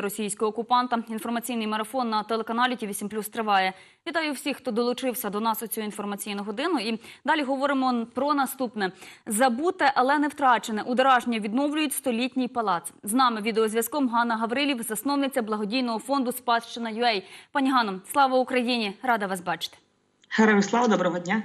Російського окупанта інформаційний марафон на телеканалі ТІВІ 7 Плюс триває. Вітаю всіх, хто долучився до нас у цю інформаційну годину. І далі говоримо про наступне: забуте, але не втрачене. У відновлюють столітній палац. З нами відеозв'язком Ганна Гаврилів, засновниця благодійного фонду Спадщина ЮЕЙ. Пані Ганно, слава Україні! Рада вас бачити. Героям слава, доброго дня.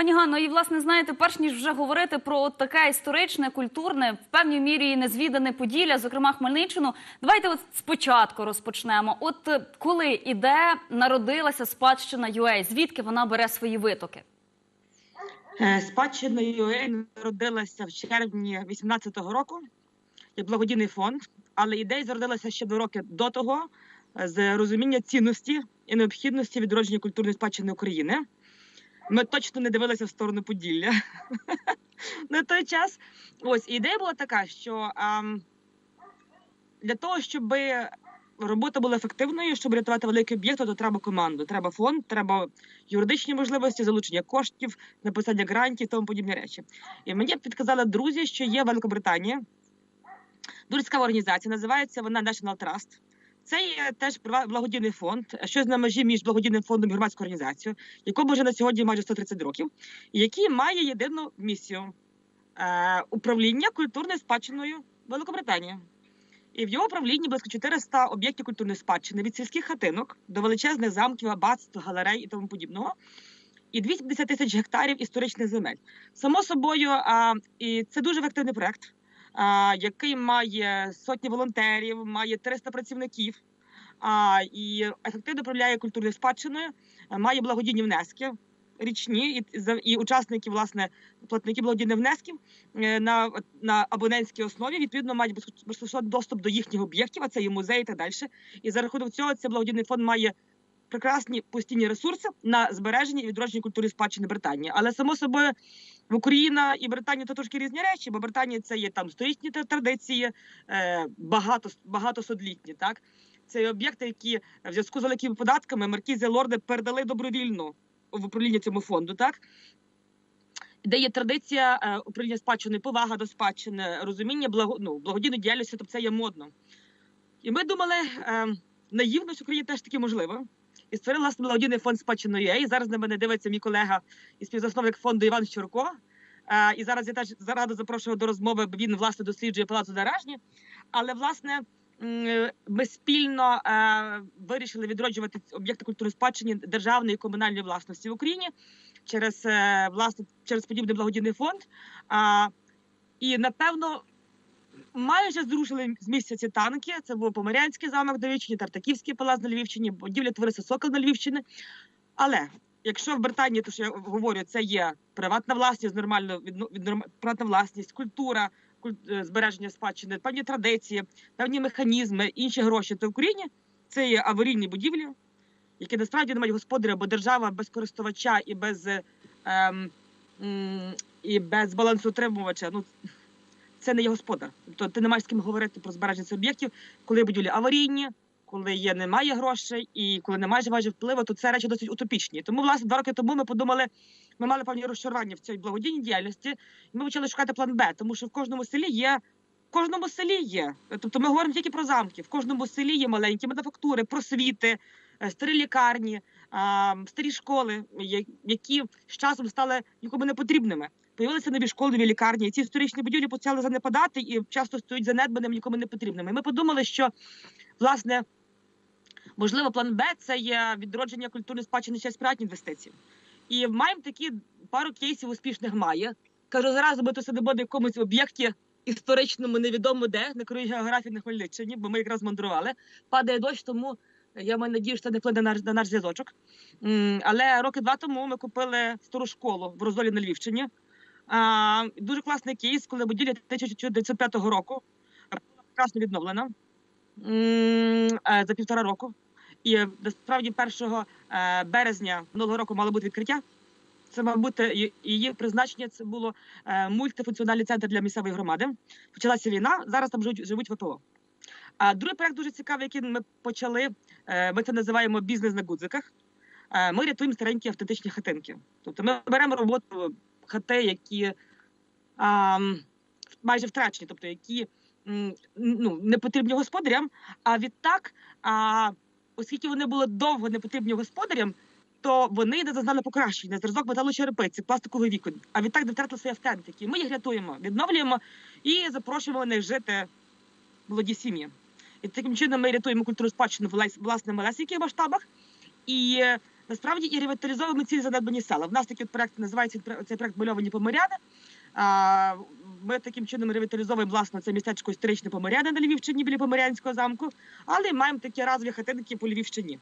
Пані Ганно, і власне знаєте, перш ніж вже говорити про от таке історичне, культурне, в певній мірі і незвідане Поділля, зокрема Хмельниччину, давайте от спочатку розпочнемо. От е, коли і де народилася спадщина ЮЕ, звідки вона бере свої витоки? Е, Спадщина ЮЕ народилася в червні 18-го року як благодійний фонд, але ідея зародилася ще два роки до того е, з розуміння цінності і необхідності відродження культурної спадщини України. Ми точно не дивилися в сторону Поділля на той час. Ось ідея була така, що для того, щоб робота була ефективною, щоб рятувати великий об'єкт, то треба команду, треба фонд, треба юридичні можливості, залучення коштів, написання грантів, тому подібні речі. І мені підказали друзі, що є Великобританія. Дуже цікава організація, називається вона National Trust. Це є теж благодійний фонд, щось на межі між благодійним фондом і громадською організацією, якому вже на сьогодні майже 130 років, і який має єдину місію е, управління культурною спадщиною Великобританії. І в його управлінні близько 400 об'єктів культурної спадщини від сільських хатинок до величезних замків, аббатств, галерей і тому подібного. І 250 тисяч гектарів історичних земель. Само собою, а, і це дуже ефективний проект, який має сотні волонтерів, має 300 працівників. І ефективно управляє культурною спадщиною, має благодійні внески річні і, і учасники, власне, платники благодійних внесків е, на, на абонентській основі відповідно мають безкоштовний доступ до їхніх об'єктів, а це і музеї і так далі. І за рахунок цього цей благодійний фонд має прекрасні постійні ресурси на збереження і відродження культури спадщини Британії. Але само собою в Україна і Британія то трошки різні речі, бо Британія це є там столітні та- традиції, е, багато багатосодлітні, так. Це об'єкти, які в зв'язку з великими податками маркізи лорди передали добровільно в управління цьому фонду, так де є традиція е, управління спадщиною, повага до спадщини, розуміння благо, ну, благодійної діяльності, тобто це є модно. І ми думали, е, наївність в Україні теж таки можливо. І створили власне благодійний фонд спадщиною ЮЕ. І зараз на мене дивиться мій колега і співзасновник фонду Іван Щурко. І зараз я теж зараду запрошую до розмови, бо він власне досліджує палацу Деражні. Але власне ми спільно е, вирішили відроджувати об'єкти культурної спадщини державної і комунальної власності в Україні через е, власне через подібний благодійний фонд. І напевно. Майже зрушили з місця ці танки. Це був Поморянський замок на Львівщині, Тартаківський палац на Львівщині, будівля товариства Сокол на Львівщині. Але якщо в Британії, то що я говорю, це є приватна власність, нормально від, приватна власність, культура, куль, е, збереження спадщини, певні традиції, певні механізми, інші гроші, то в Україні це є аварійні будівлі, які насправді не мають господаря, бо держава без користувача і без, е, ем, і без балансоутримувача. Ну, це не є господар. Тобто ти не маєш з ким говорити про збереження цих об'єктів, коли будівлі аварійні, коли є немає грошей і коли немає майже впливу, то це речі досить утопічні. Тому, власне, два роки тому ми подумали, ми мали певні розчарування в цій благодійній діяльності, і ми почали шукати план Б, тому що в кожному селі є. В кожному селі є. Тобто ми говоримо тільки про замки. В кожному селі є маленькі мануфактури, просвіти, е, старі лікарні, старі школи, які з часом стали нікому не потрібними. Появилися нові школи, нові лікарні. І ці історичні будівлі почали занепадати і часто стоять занедбаними, нікому не потрібними. Ми подумали, що власне можливо план Б це є відродження культурної спадщини через приватні інвестиції. І маємо такі пару кейсів успішних має. Кажу, зараз ми то сидимо на якомусь об'єкті історичному, невідомо де, на краю географії на Хмельниччині, бо ми якраз мандрували. Падає дощ, тому я маю надію, що це не вплине на на наш зв'язочок. Але роки два тому ми купили стару школу в Розолі на Львівщині. А, дуже класний кейс, коли будівля 1905 року була прекрасно відновлена е, за півтора року. І е, насправді 1 е, березня минулого року мало бути відкриття. Це мав бути її призначення. Це було мультифункціональний центр для місцевої громади. Почалася війна. Зараз там живуть, живуть ВПО. А другий проект дуже цікавий, який ми почали. Ми це називаємо бізнес на гудзиках. Ми рятуємо старенькі автентичні хатинки. Тобто ми беремо роботу хати, які а, майже втрачені, тобто які ну, не потрібні господарям. А відтак, а, оскільки вони були довго не потрібні господарям, то вони не зазнали покращення зразок металочерепиці, пластикових вікон. А відтак не втратили свої автентики. Ми їх рятуємо, відновлюємо і запрошуємо них жити молоді сім'ї. І таким чином ми рятуємо культуру спадщину в лес- власне малесеньких масштабах. І насправді і ревіталізовуємо ці занедбані села. В нас такий от проект називається цей проект Мальовані поморяни. Ми таким чином ревіталізовуємо власне це містечко історичне Поморяни на Львівщині біля Поморянського замку, але маємо такі разові хатинки по Львівщині.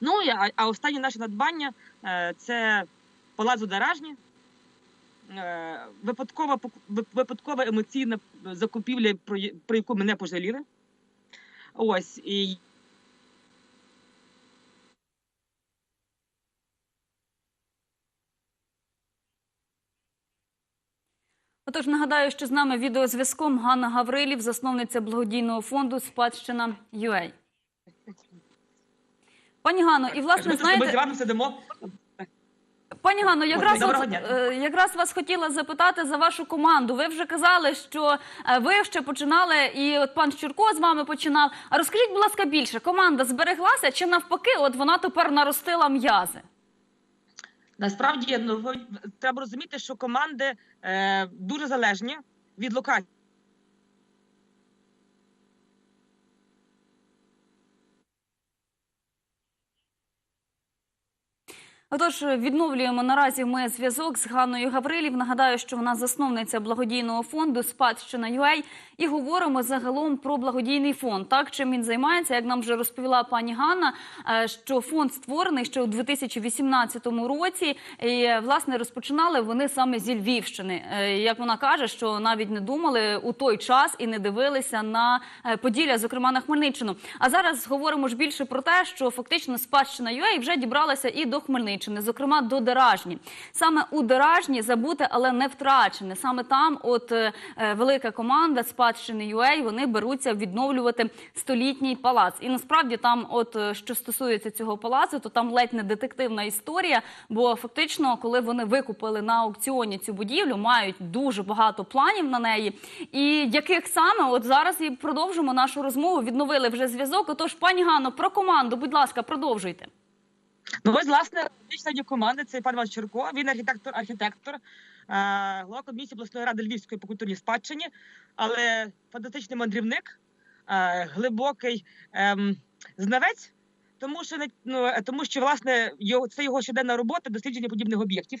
Ну і- а, останнє наше надбання е, це палац Даражні. Е, Випадкова випадкова емоційна закупівля, про яку мене пожаліли. Ось і Отож, нагадаю, що з нами відеозв'язком Ганна Гаврилів, засновниця благодійного фонду Спадщина UA. Пані Ганно, і власне знаєте, сидимо. пані Ганно, якраз от, е, якраз вас хотіла запитати за вашу команду. Ви вже казали, що е, ви ще починали, і от пан Щурко з вами починав. А розкажіть, будь ласка, більше команда збереглася чи навпаки, от вона тепер наростила м'язи? Насправді ну, треба розуміти, що команди е, дуже залежні від локації. Отож, відновлюємо наразі ми зв'язок з Ганною Гаврилів. Нагадаю, що вона засновниця благодійного фонду Спадщина UA. і говоримо загалом про благодійний фонд. Так чим він займається, як нам вже розповіла пані Ганна, е, що фонд створений ще у 2018 році. І власне розпочинали вони саме зі Львівщини. Е, Як вона каже, що навіть не думали у той час і не дивилися на е, Поділля, зокрема на Хмельниччину. А зараз говоримо ж більше про те, що фактично спадщина UA вже дібралася і до Хмельниччини, зокрема до Деражні. Саме у Деражні забуте, але не втрачене. Саме там, от е, е, велика команда спадщини UA, вони беруться відновлювати столітній палац. І насправді там, от е, що стосується цього палацу, то там ледь не детективна історія. Бо фактично, коли вони викупили на аукціоні цю будівлю, мають дуже багато планів на неї. І яких саме от зараз і продовжимо нашу розмову. Відновили вже зв'язок. Отож, пані Ганно, про команду, будь ласка, продовжуйте. Ну, ось, власне, членів команди це пан Іван він архітектор, архітектор, е, голова комісії обласної ради Львівської по культурній спадщині, але фантастичний мандрівник, е, глибокий ем, знавець, тому що ну, е, тому що власне його це його щоденна робота дослідження подібних об'єктів.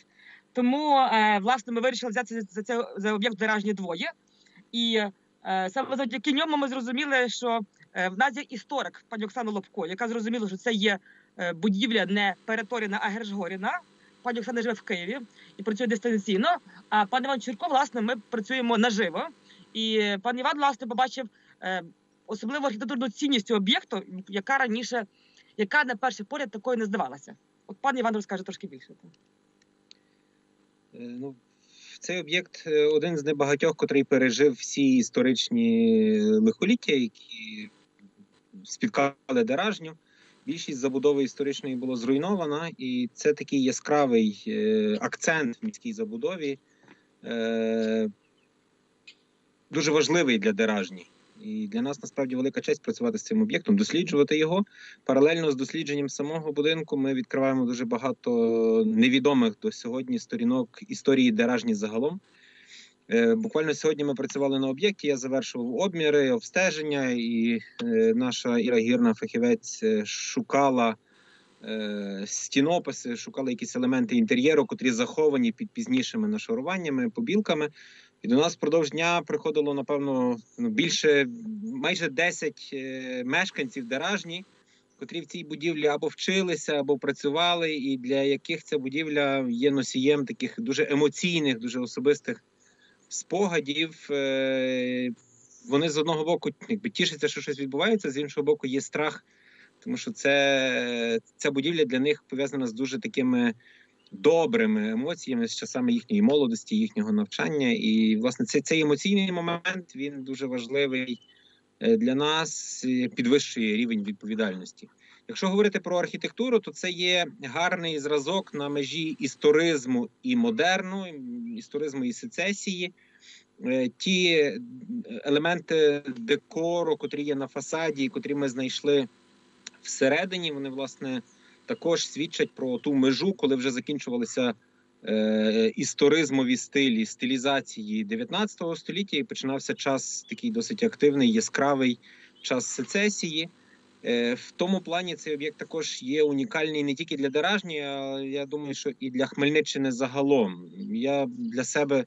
Тому е, власне ми вирішили взяти за це за об'єкт заражені двоє. І е, саме завдяки ньому ми зрозуміли, що е, в нас є історик, пані Оксана Лобко, яка зрозуміла, що це є е, будівля не Переторіна, а Гершгоріна. Пані Оксана живе в Києві і працює дистанційно. А пан Іван Чурко, власне, ми працюємо наживо. І пан Іван, власне, побачив е, особливу архітектурну цінність об'єкту, яка раніше, яка на перший погляд такою не здавалася. От пан Іван розкаже трошки більше. Е, Ну, цей об'єкт е, один з небагатьох, котрий пережив всі історичні лихоліття, які спіткали Деражню. Більшість забудови історичної було зруйновано, і це такий яскравий е, акцент в міській забудові, е, дуже важливий для Деражні. І для нас насправді велика честь працювати з цим об'єктом, досліджувати його. Паралельно з дослідженням самого будинку ми відкриваємо дуже багато невідомих до сьогодні сторінок історії Деражні загалом. Е, Буквально сьогодні ми працювали на об'єкті. Я завершував обміри, обстеження, і е, наша Іра Гірна, фахівець, е, шукала стінописи, шукала якісь елементи інтер'єру, котрі заховані під пізнішими нашаруваннями, побілками. І до нас впродовж дня приходило, напевно, ну, більше майже 10 е, мешканців Деражні, котрі в цій будівлі або вчилися, або працювали, і для яких ця будівля є носієм таких дуже емоційних, дуже особистих спогадів. Е, Вони з одного боку якби тішаться, що щось відбувається, з іншого боку, є страх, тому що це, ця будівля для них пов'язана з дуже такими добрими емоціями з часами їхньої молодості, їхнього навчання. І, власне, цей, цей емоційний момент він дуже важливий е, для нас, підвищує рівень відповідальності. Якщо говорити про архітектуру, то це є гарний зразок на межі історизму і модерну, історизму і сецесії. е, ті елементи декору, котрі є на фасаді, котрі ми знайшли всередині, вони власне також свідчать про ту межу, коли вже закінчувалися е, історизмові стилі, стилізації 19 століття, і починався час такий досить активний, яскравий час сецесії. Е, В тому плані цей об'єкт також є унікальний не тільки для Деражні, а я думаю, що і для Хмельниччини загалом. Я для себе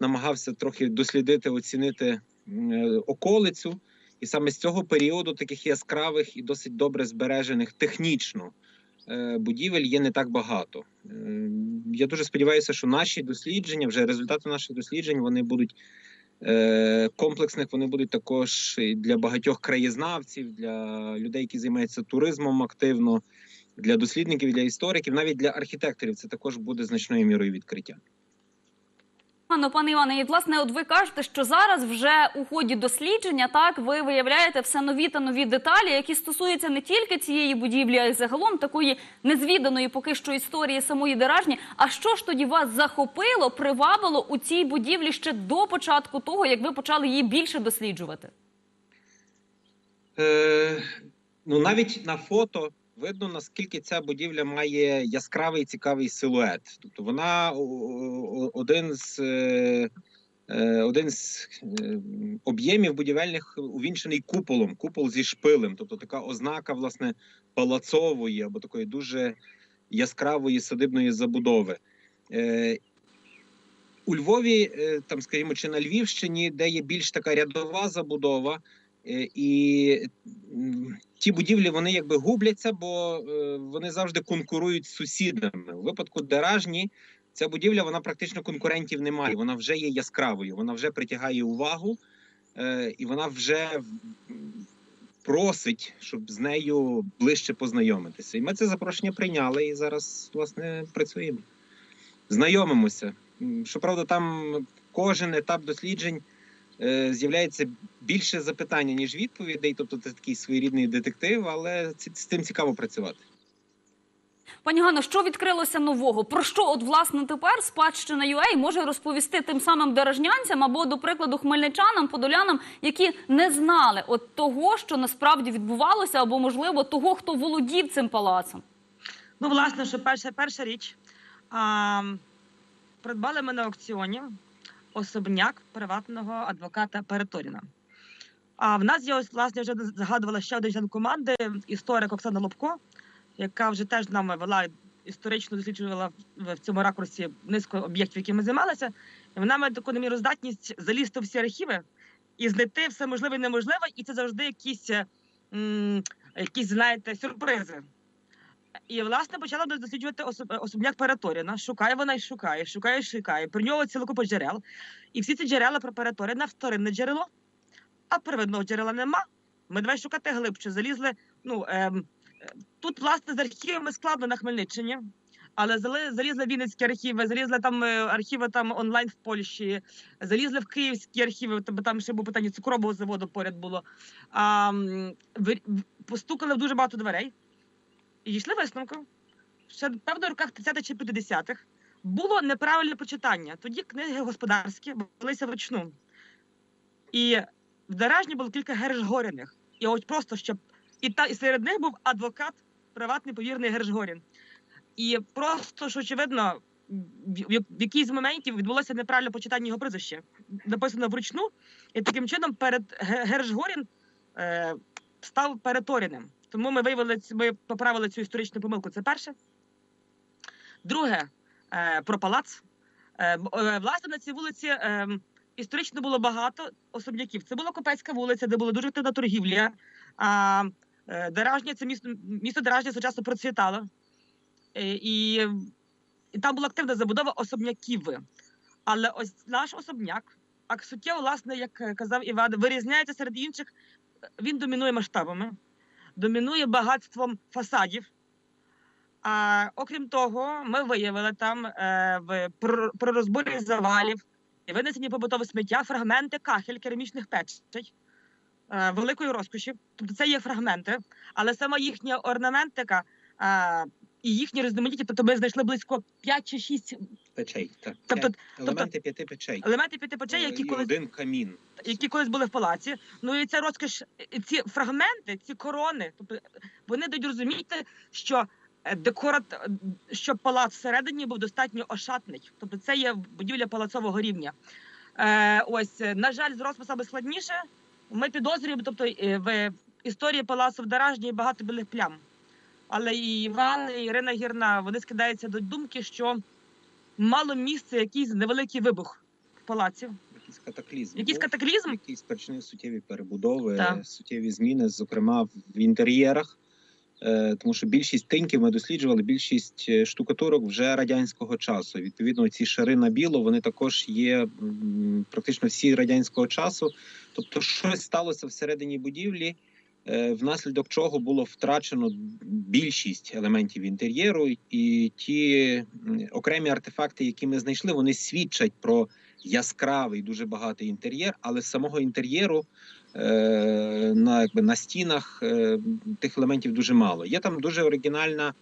намагався трохи дослідити, оцінити е, околицю, і саме з цього періоду таких яскравих і досить добре збережених технічно е, будівель є не так багато. Я дуже сподіваюся, що наші дослідження, вже результати наших досліджень, вони будуть комплексних, вони будуть також і для багатьох краєзнавців, для людей, які займаються туризмом активно, для дослідників, для істориків, навіть для архітекторів. Це також буде значною мірою відкриття. Пане пане Іване, і власне, от ви кажете, що зараз вже у ході дослідження так ви виявляєте все нові та нові деталі, які стосуються не тільки цієї будівлі, а й загалом такої незвіданої поки що історії самої Деражні. А що ж тоді вас захопило, привабило у цій будівлі ще до початку того, як ви почали її більше досліджувати? Е, ну навіть на фото видно наскільки ця будівля має яскравий цікавий силует. Тобто вона один з е, е, один з е, об'ємів будівельних увінчений куполом, купол зі шпилем, тобто така ознака власне палацової або такої дуже яскравої садибної забудови. У Львові, там, скажімо, чи на Львівщині, де є більш така рядова забудова, І ті будівлі вони якби губляться, бо е, вони завжди конкурують з сусідами. У випадку Деражні ця будівля вона практично конкурентів не має. Вона вже є яскравою, вона вже притягає увагу, е, і вона вже просить, щоб з нею ближче познайомитися. І ми це запрошення прийняли і зараз власне працюємо. Знайомимося. Щоправда, там кожен етап досліджень е, з'являється більше запитання, ніж відповідей. Тобто це такий своєрідний детектив, але з цим цікаво працювати. Пані Ганно, що відкрилося нового? Про що от власне тепер спадщина UA може розповісти тим самим дорожнянцям або, до прикладу, хмельничанам, подолянам, які не знали от того, що насправді відбувалося, або можливо того, хто володів цим палацом? Ну, власне, що перша, перша річ. А, придбали ми на аукціоні особняк приватного адвоката Переторіна. А в нас є ось, власне, вже згадувала ще один член команди, історик Оксана Лобко, яка вже теж нами вела історично досліджувала в цьому ракурсі низку об'єктів, які ми займалися. І вона має таку наміру здатність залізти в всі архіви і знайти все можливе і неможливе, і це завжди якісь, м, якісь знаєте, сюрпризи. І власне почала досліджувати особ... особняк Переторіна. Шукає вона і шукає, шукає, шукає. Про нього цілу купу джерел. І всі ці джерела про Переторіна вторинне джерело, а первинного джерела нема. Ми давай шукати глибше. Залізли. Ну ем, е, тут, власне, з архівами складно на Хмельниччині. Але залізли в Вінницькі архіви, залізли там е, архіви там онлайн в Польщі, залізли в київські архіви, там ще був питання цукрового заводу поряд було. А, м, ви- постукали в дуже багато дверей і дійшли висновку, що певно в роках 30-х чи 50-х було неправильне почитання. Тоді книги господарські велися вручну. І в Деражні було кілька Гершгоріних. І от просто щоб і та і серед них був адвокат, приватний повірний Гершгорін. І просто ж очевидно, в, в з моментів відбулося неправильне почитання його прізвища, написано вручну, і таким чином перед Ге- Гершгорін е, став переторіним. Тому ми виявили ми поправили цю історичну помилку. Це перше. Друге, е, про палац. Е, е, власне, на цій вулиці історично було багато особняків. Це була Копецька вулиця, де була дуже активна торгівля. А Деражня, це місто, місто Деражня сучасно процвітало. І, і там була активна забудова особняків. Але ось наш особняк, а власне, як казав Іван, вирізняється серед інших. Він домінує масштабами, домінує багатством фасадів. А окрім того, ми виявили там е, в при, розборі завалів винесені побутове сміття фрагменти кахель керамічних печей е, великої розкоші. Тобто це є фрагменти, але сама їхня орнаментика, е, і їхні різноманіття. Тобто ми знайшли близько 5 чи 6 Печей. Так. Тобто- П'ять- елементи п'яти печей. елементів п'яти печей, які і колись один камін. які колись були в палаці. Ну і ця розкіш, ці фрагменти, ці корони, тобто вони дають розуміти, що е, декорат, що палац всередині був достатньо ошатний. Тобто це є будівля палацового рівня. Е, ось, е, на жаль, з розписами складніше. Ми підозрюємо, тобто е, в історії палацу в Даражні багато білих плям. Але і Іван, і Ірина Гірна вони скидаються до думки, що мало місце якийсь невеликий вибух в палаці. Якийсь катаклізм. Якийсь катаклізм, Який спричинив суттєві перебудови, Так. суттєві зміни, зокрема в інтер'єрах. Е, Тому що більшість тиньків ми досліджували, більшість е, штукатурок вже радянського часу. Відповідно, ці шари на біло вони також є практично всі радянського часу. Тобто, щось сталося всередині будівлі, внаслідок чого було втрачено більшість елементів інтер'єру, і ті окремі артефакти, які ми знайшли, вони свідчать про яскравий, дуже багатий інтер'єр, але самого інтер'єру е, на, якби, на стінах е, тих елементів дуже мало. Є там дуже оригінальна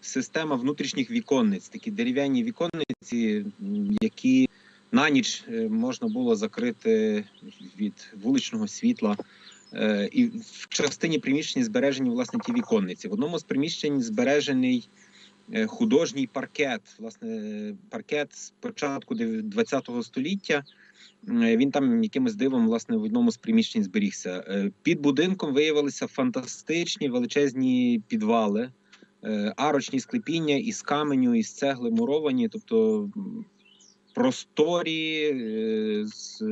система внутрішніх віконниць, такі дерев'яні віконниці, які на ніч е, можна було закрити від вуличного світла. Е, І в частині приміщень збережені власне ті віконниці. В одному з приміщень збережений е, художній паркет. Власне, паркет з початку ХХ століття. Він там якимось дивом власне в одному з приміщень зберігся. Е, Під будинком виявилися фантастичні величезні підвали, арочні склепіння із каменю, із цегли муровані, тобто просторі з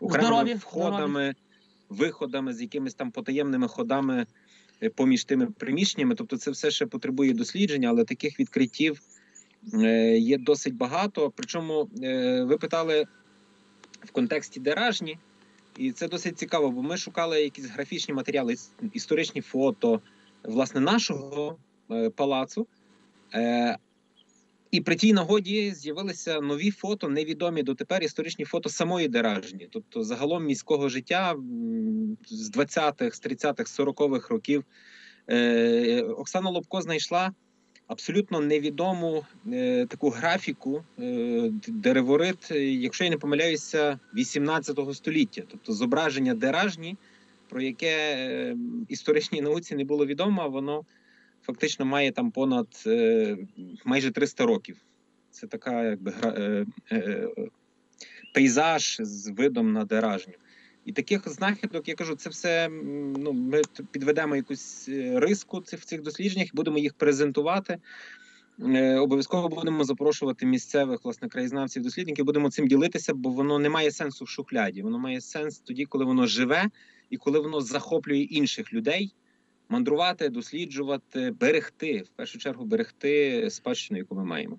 окремими Здорові, входами, виходами, з якимись там потаємними ходами е, поміж тими приміщеннями. Тобто, це все ще потребує дослідження, але таких відкриттів е, є досить багато. Причому е, ви питали в контексті деражні, і це досить цікаво, бо ми шукали якісь графічні матеріали, іс- історичні фото власне нашого палацу. І при тій нагоді з'явилися нові фото, невідомі дотепер історичні фото самої Деражні, тобто загалом міського життя з 20-х, з 30-х, 40-х років. Е, Оксана Лобко знайшла абсолютно невідому е, таку графіку е, дереворит, якщо я не помиляюся, 18 століття, тобто зображення Деражні, про яке історичній науці не було відомо, воно фактично має там понад е, майже 300 років. Це така якби гра, е, е, пейзаж з видом на Деражню. І таких знахідок, я кажу, це все ну, ми підведемо якусь риску в цих дослідженнях, будемо їх презентувати. Обов'язково будемо запрошувати місцевих власне краєзнавців, дослідників, будемо цим ділитися, бо воно не має сенсу в шухляді. Воно має сенс тоді, коли воно живе і коли воно захоплює інших людей, мандрувати, досліджувати, берегти в першу чергу берегти спадщину, яку ми маємо.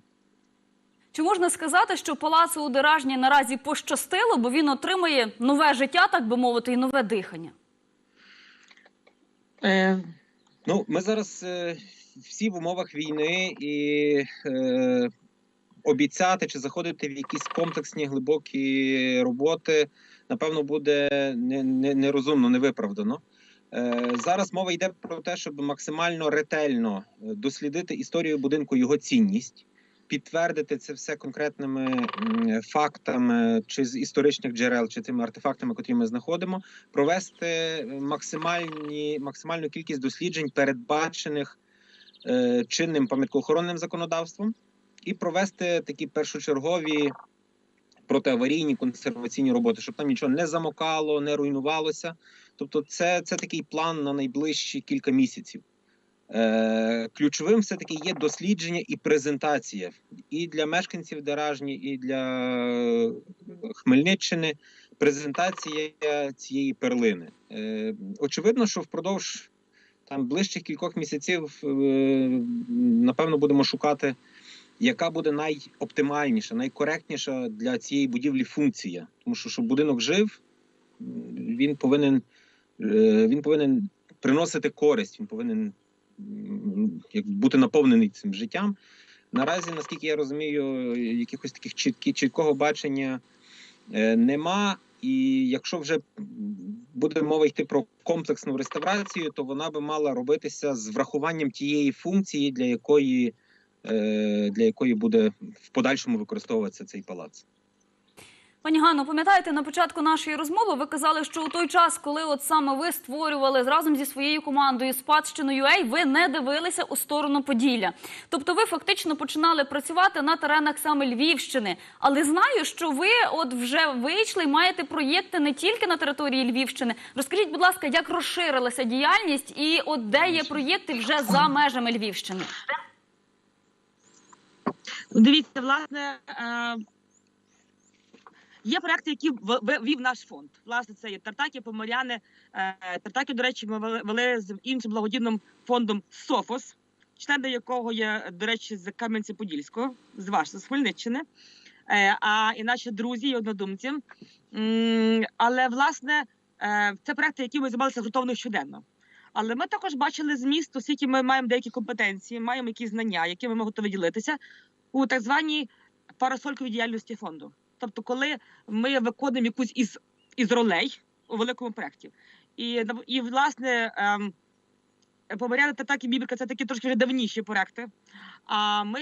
Чи можна сказати, що палацу у Деражні наразі пощастило, бо він отримує нове життя, так би мовити, і нове дихання? Е, Ну, ми зараз е, всі в умовах війни і е, обіцяти чи заходити в якісь комплексні глибокі роботи, напевно, буде не, не, нерозумно, невиправдано. Е, зараз мова йде про те, щоб максимально ретельно е, дослідити історію будинку, його цінність, підтвердити це все конкретними фактами, чи з історичних джерел, чи тими артефактами, котрі ми знаходимо провести максимальні, максимальну кількість досліджень, передбачених е, чинним пам'яткоохоронним законодавством, і провести такі першочергові протиаварійні консерваційні роботи, щоб там нічого не замокало, не руйнувалося. Тобто, це, це такий план на найближчі кілька місяців. Е, ключовим все таки є дослідження і презентація і для мешканців Деражні, і для Хмельниччини презентація цієї перлини. Е, очевидно, що впродовж там ближчих кількох місяців е, напевно будемо шукати, яка буде найоптимальніша, найкоректніша для цієї будівлі функція. Тому що щоб будинок жив, він повинен, він повинен приносити користь, він повинен бути наповнений цим життям. Наразі, наскільки я розумію, якихось таких чіткі, чіткого бачення е, нема. І якщо вже буде мова йти про комплексну реставрацію, то вона би мала робитися з врахуванням тієї функції, для якої, е, для якої буде в подальшому використовуватися цей палац. Пані Ганно, пам'ятаєте, на початку нашої розмови ви казали, що у той час, коли от саме ви створювали разом зі своєю командою спадщину UA, ви не дивилися у сторону Поділля. Тобто ви фактично починали працювати на теренах саме Львівщини. Але знаю, що ви от вже вийшли і маєте проєкти не тільки на території Львівщини. Розкажіть, будь ласка, як розширилася діяльність і от де є проєкти вже за межами Львівщини? Дивіться, власне, е, є проекти, які вів наш фонд. Власне, це є Тартаки, Поморяни. Е, Тартаки, до речі, ми вели- з іншим благодійним фондом Софос, члени якого є, до речі, з Кам'янця-Подільського, з вашого, з Хмельниччини. Е, А і наші друзі і однодумці. Але власне е, це проекти, які ми займалися грунтовно щоденно. Але ми також бачили зміст, оскільки ми маємо деякі компетенції, маємо якісь знання, якими ми готові ділитися у так званій парасольковій діяльності фонду. Тобто, коли ми виконуємо якусь із, із ролей у великому проєкті. І, і власне, ем, Помиряни та так і Бібіка це такі трошки вже давніші проекти. А ми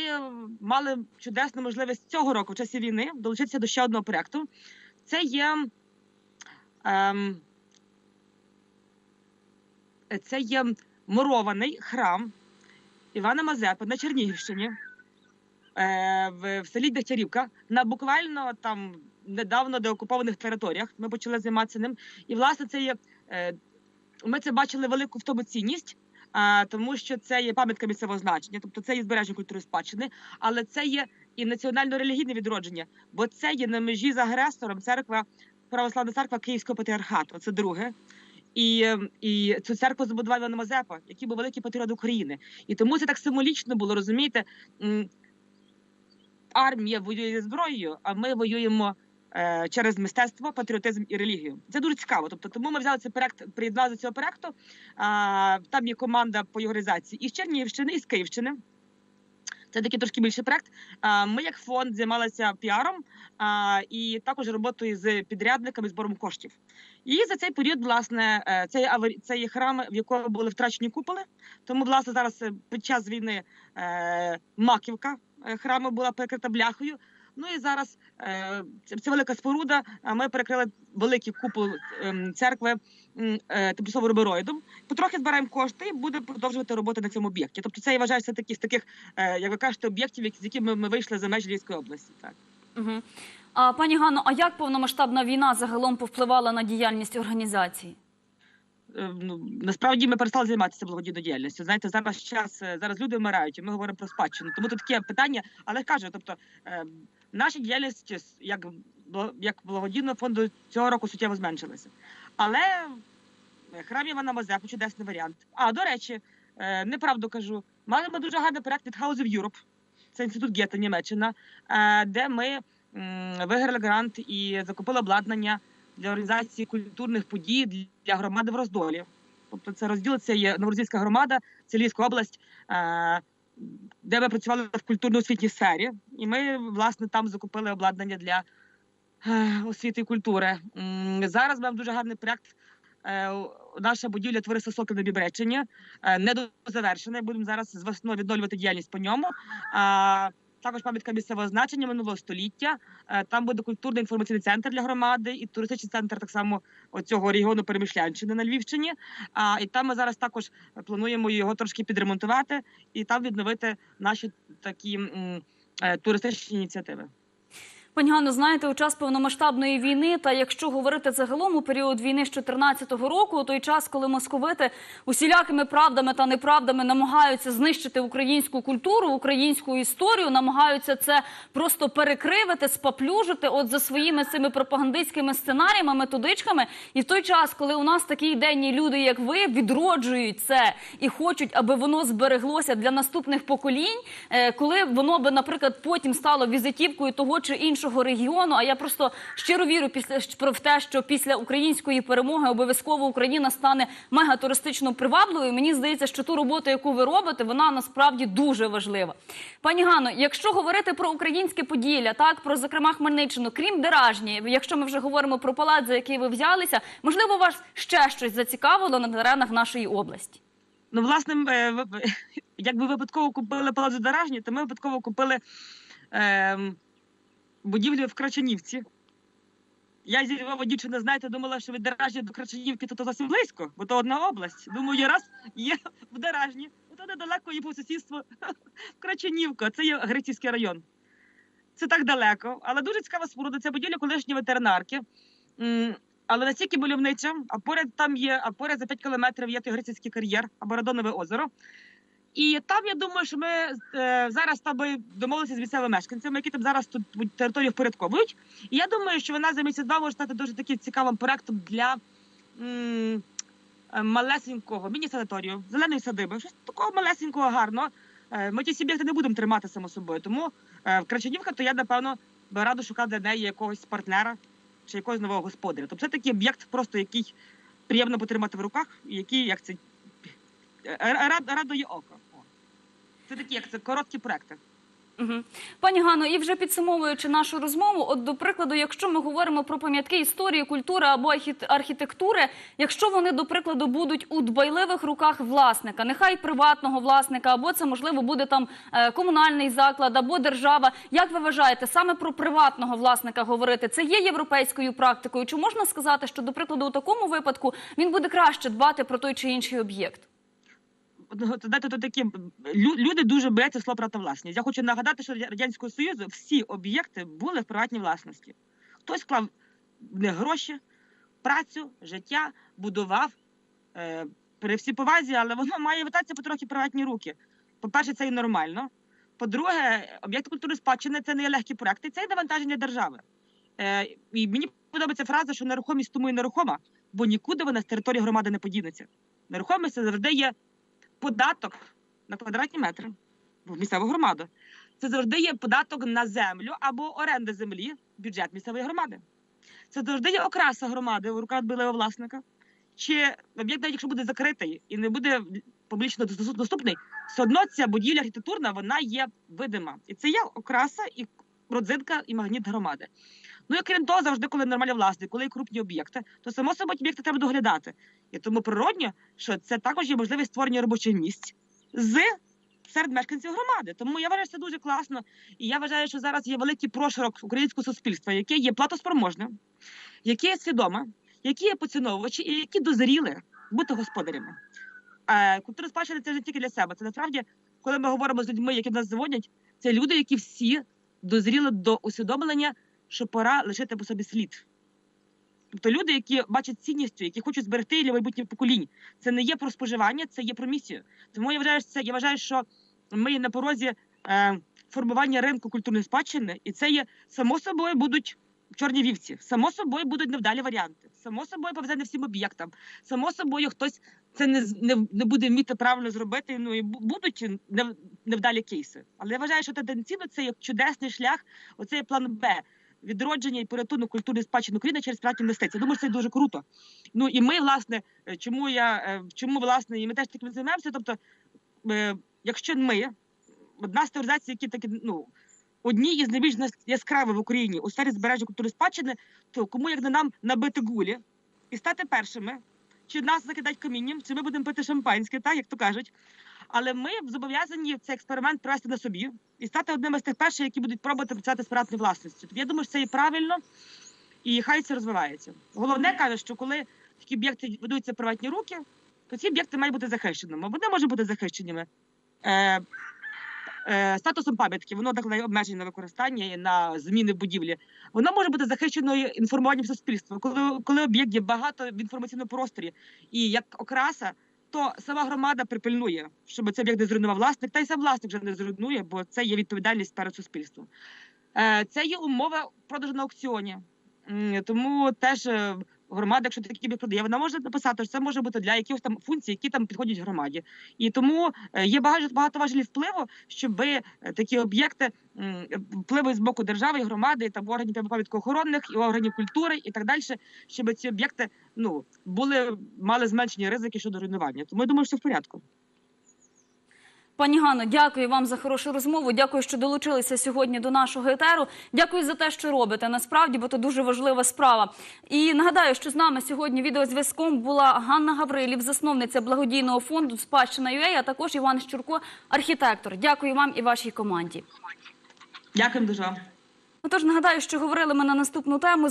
мали чудесну можливість цього року, в часі війни, долучитися до ще одного проєкту. Це є. Ем, це є мурований храм Івана Мазепи на Чернігівщині в, в селі Дегтярівка на буквально там недавно деокупованих територіях. Ми почали займатися ним. І власне це є. Е, ми це бачили велику в тому цінність. А, тому що це є пам'ятка місцевого значення, тобто це є збереження культури спадщини, але це є і національно-релігійне відродження, бо це є на межі з агресором церква, православна церква Київського патріархату. Це друге. І, е, і цю церкву забудував Іван Мазепа, який був великий патріот України. І тому це так символічно було, розумієте? Армія воює зброєю, а ми воюємо е, через мистецтво, патріотизм і релігію. Це дуже цікаво. Тобто, тому ми взяли цей проект, приєднали до цього проекту. А, там є команда по його із Чернігівщини, і з Київщини. Це такий трошки більший проект. Ми, як фонд, займалися піаром і також роботою з підрядниками збором коштів. І за цей період, власне, е, це аварі... храм, в якому були втрачені куполи. Тому, власне, зараз е, під час війни е, маківка е, храму була перекрита бляхою. Ну і зараз е, це, велика споруда. Ми перекрили великий купол ем, церкви е, тимчасово рубероїдом. Потрохи збираємо кошти і буде продовжувати роботи на цьому об'єкті. Тобто, це я вважаю, це такі з таких, е, як ви кажете, об'єктів, з якими ми вийшли за межі Львівської області. Так. Угу. А пані Ганно, а як повномасштабна війна загалом повпливала на діяльність організації? Е, ну насправді ми перестали займатися благодійною діяльністю. Знаєте, зараз час е, зараз люди вмирають, і ми говоримо про спадщину. Тому тут таке питання, але кажу, тобто е, наша діяльність як як благодійного фонду цього року суттєво зменшилася. Але храм Івана Мазепи чудесний варіант. А до речі, неправду кажу, мали ми дуже гарний проект від House of Europe, це інститут Гета, Німеччина, де ми виграли грант і закупили обладнання для організації культурних подій для громади в роздолі. Тобто це розділ, це є Новорозійська громада, це Львівська область, е, де ми працювали в культурно-освітній сфері. І ми, власне, там закупили обладнання для е, освіти і культури. Зараз маємо дуже гарний проєкт. Е, Наша будівля товариства Сокіл на Бібреччині е, не завершена. Будемо зараз з весною відновлювати діяльність по ньому. Також пам'ятка місцевого значення минулого століття. Е, Там буде культурний інформаційний центр для громади і туристичний центр так само оцього регіону Перемишлянщини на Львівщині. А і там ми зараз також плануємо його трошки підремонтувати і там відновити наші такі е, туристичні ініціативи. Пані Ганно, знаєте, у час повномасштабної війни, та якщо говорити загалом у період війни з 2014 року, той час, коли московити усілякими правдами та неправдами намагаються знищити українську культуру, українську історію, намагаються це просто перекривити, спаплюжити от за своїми цими пропагандистськими сценаріями, методичками. І в той час, коли у нас такі денні люди, як ви, відроджують це і хочуть, аби воно збереглося для наступних поколінь, е, коли воно би, наприклад, потім стало візитівкою того чи іншого іншого регіону. А я просто щиро вірю після в те, що після української перемоги обов'язково Україна стане мегатуристично привабливою. Мені здається, що ту роботу, яку ви робите, вона насправді дуже важлива. Пані Гано, якщо говорити про українське Поділля, так про зокрема Хмельниччину, крім Деражні, якщо ми вже говоримо про палац, за який ви взялися, можливо, вас ще щось зацікавило на теренах нашої області. Ну, власне, е, якби випадково купили палац Даражні, то ми випадково купили е, будівлю в Крачанівці. Я зі Львова дівчина, знаєте, думала, що від Деражні до Крачанівки то, то зовсім близько, бо то одна область. Думаю, раз є в Деражні, то недалеко є по сусідству Крачанівка. Це є Грицівський район. Це так далеко, але дуже цікава споруда. Це будівля колишньої ветеринарки. Але настільки мальовнича, а поряд там є, а поряд за 5 кілометрів є той Грицівський кар'єр або Радонове озеро. І там я думаю, що ми е, зараз там би домовилися з місцевими мешканцями, які там зараз тут територію впорядковують. І я думаю, що вона за місяць два може стати дуже таким цікавим проектом для е, малесенького міні-санаторію, зеленої садиби, щось такого малесенького, гарного. Е, Ми ті всі об'єкти не будемо тримати само собою. Тому е, в Крачанівка, то я напевно би радо шукав для неї якогось партнера чи якогось нового господаря. Тобто це такий об'єкт, просто який приємно потримати в руках, який як це е, радує око. Це такі, як це короткі проекти. Пані Гано, і вже підсумовуючи нашу розмову, от до прикладу, якщо ми говоримо про пам'ятки історії, культури або архітектури, якщо вони до прикладу будуть у дбайливих руках власника, нехай приватного власника, або це можливо буде там е, комунальний заклад, або держава. Як ви вважаєте, саме про приватного власника говорити це є європейською практикою? Чи можна сказати, що до прикладу у такому випадку він буде краще дбати про той чи інший об'єкт? Ну, знаєте, то такі люди дуже бояться слова права власність. Я хочу нагадати, що радянського союзу всі об'єкти були в приватній власності. Хтось вклав в них гроші, працю, життя, будував е, при всій повазі, але воно має вертатися потрохи приватні руки. По-перше, це і нормально. По-друге, об'єкти культури спадщини це не легкі проекти, це і навантаження держави. Е, і мені подобається фраза, що нерухомість тому і нерухома, бо нікуди вона з території громади не подінеться. Нерухомість завжди є податок на квадратні метри в місцеву громаду. Це завжди є податок на землю або оренда землі, бюджет місцевої громади. Це завжди є окраса громади у руках білого власника. Чи об'єкт, навіть якщо буде закритий і не буде публічно доступний, все одно ця будівля архітектурна вона є видима. І це є окраса і родзинка і магніт громади. Ну і крім того, завжди, коли нормальний власник, коли є крупні об'єкти, то само собою об'єкти треба доглядати. І тому природньо, що це також є можливість створення робочих місць з серед мешканців громади. Тому я вважаю, що це дуже класно. І я вважаю, що зараз є великий прошарок українського суспільства, яке є платоспроможним, яке є свідоме, які є поціновувачі і які дозріли бути господарями. Е, культура спадщини це не тільки для себе. Це насправді, коли ми говоримо з людьми, які нас дзвонять, це люди, які всі дозріли до усвідомлення, що пора лишити по собі слід. Тобто люди, які бачать цінністю, які хочуть зберегти для майбутніх поколінь. Це не є про споживання, це є про місію. Тому я вважаю, що це я вважаю, що ми на порозі е, формування ринку культурної спадщини, і це є само собою будуть чорні вівці, само собою будуть невдалі варіанти, само собою повезе не всім об'єктам, само собою хтось це не, не, не буде вміти правильно зробити. Ну і будуть нев- невдалі кейси. Але я вважаю, що тенденційно це є чудесний шлях. Оце є план Б. Відродження і порятунок культурної спадщини України через приватні інвестиції. Думаю, що це дуже круто. Ну і ми, власне, е, чому я е, чому власне, і ми теж таким займаємося. Тобто, е, якщо ми одна з тих організацій, які такі ну одні із найбільш яскравих в Україні у сфері збереження культурної спадщини, то кому як не нам набити гулі і стати першими, чи нас закидати камінням, чи ми будемо пити шампанське, так як то кажуть. Але ми зобов'язані цей експеримент провести на собі і стати одним із тих перших, які будуть пробувати працювати з приватною власністю. Тобто я думаю, що це і правильно, і хай це розвивається. Головне каже, що коли такі об'єкти ведуться в приватні руки, то ці об'єкти мають бути захищеними. Вони можуть бути захищеними е, е, статусом пам'ятки, воно так обмежені на використання і на зміни будівлі. Воно може бути захищеною інформуванням суспільства. Коли, коли об'єкт є багато в інформаційному просторі і як окраса, то сама громада припильнує, щоб цей об'єкт не зруйнував власник, та й сам власник вже не зруйнує, бо це є відповідальність перед суспільством. Е, Це є умова продажу на аукціоні. Тому теж е, громада, якщо такі об'єкт продає, вона може написати, що це може бути для якихось там функцій, які там підходять громаді. І тому е, є багато багато важелів впливу, щоб такі об'єкти м, впливу з боку держави, і громади, там органів пам'яткоохоронних, і органів культури, і так далі, щоб ці об'єкти ну були мали зменшені ризики щодо руйнування. Тому я думаю, що все в порядку. Пані Ганно, дякую вам за хорошу розмову. Дякую, що долучилися сьогодні до нашого етеру. Дякую за те, що робите. Насправді, бо це дуже важлива справа. І нагадаю, що з нами сьогодні відеозв'язком була Ганна Гаврилів, засновниця благодійного фонду Спадщина UA, а також Іван Щурко, архітектор. Дякую вам і вашій команді. Дякуємо дуже вам. Отож, нагадаю, що говорили ми на наступну тему.